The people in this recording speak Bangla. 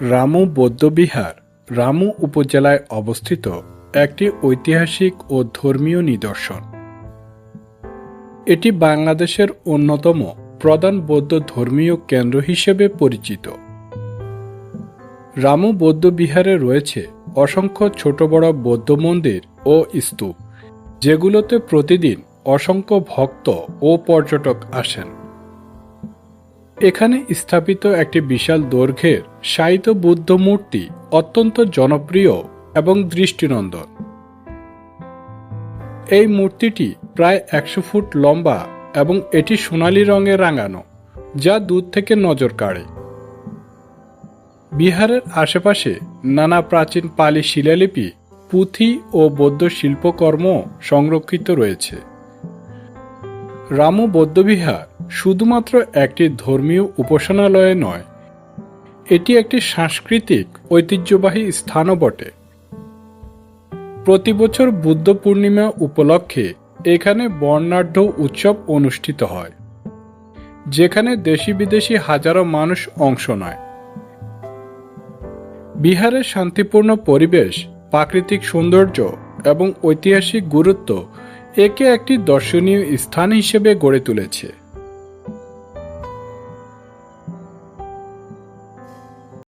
রামু বৌদ্ধবিহার, রামু উপজেলায় অবস্থিত একটি ঐতিহাসিক ও ধর্মীয় নিদর্শন। এটি বাংলাদেশের অন্যতম প্রধান বৌদ্ধ ধর্মীয় কেন্দ্র হিসেবে পরিচিত। রামু বৌদ্ধবিহারে রয়েছে অসংখ্য ছোট বড় বৌদ্ধ মন্দির ও স্তূপ, যেগুলোতে প্রতিদিন অসংখ্য ভক্ত ও পর্যটক আসেন। এখানে স্থাপিত একটি বিশাল দৈর্ঘ্যের সাহিত্য বুদ্ধ মূর্তি অত্যন্ত জনপ্রিয় এবং দৃষ্টিনন্দন। এই মূর্তিটি প্রায় একশো ফুট লম্বা এবং এটি সোনালী রঙে রাঙানো, যা দূর থেকে নজর কাড়ে। বিহারের আশেপাশে নানা প্রাচীন পালি শিলালিপি, পুঁথি ও বৌদ্ধ শিল্পকর্ম সংরক্ষিত রয়েছে। রামু বৌদ্ধবিহার শুধুমাত্র একটি ধর্মীয় উপাসনালয় নয়, এটি একটি সাংস্কৃতিক ঐতিহ্যবাহী স্থানও বটে। প্রতি বছর বুদ্ধ পূর্ণিমা উপলক্ষে এখানে বর্ণাঢ্য উৎসব অনুষ্ঠিত হয়, যেখানে দেশি বিদেশি হাজারো মানুষ অংশ নেয়। বিহারের শান্তিপূর্ণ পরিবেশ, প্রাকৃতিক সৌন্দর্য এবং ঐতিহাসিক গুরুত্ব একে একটি দর্শনীয় স্থান হিসেবে গড়ে তুলেছে।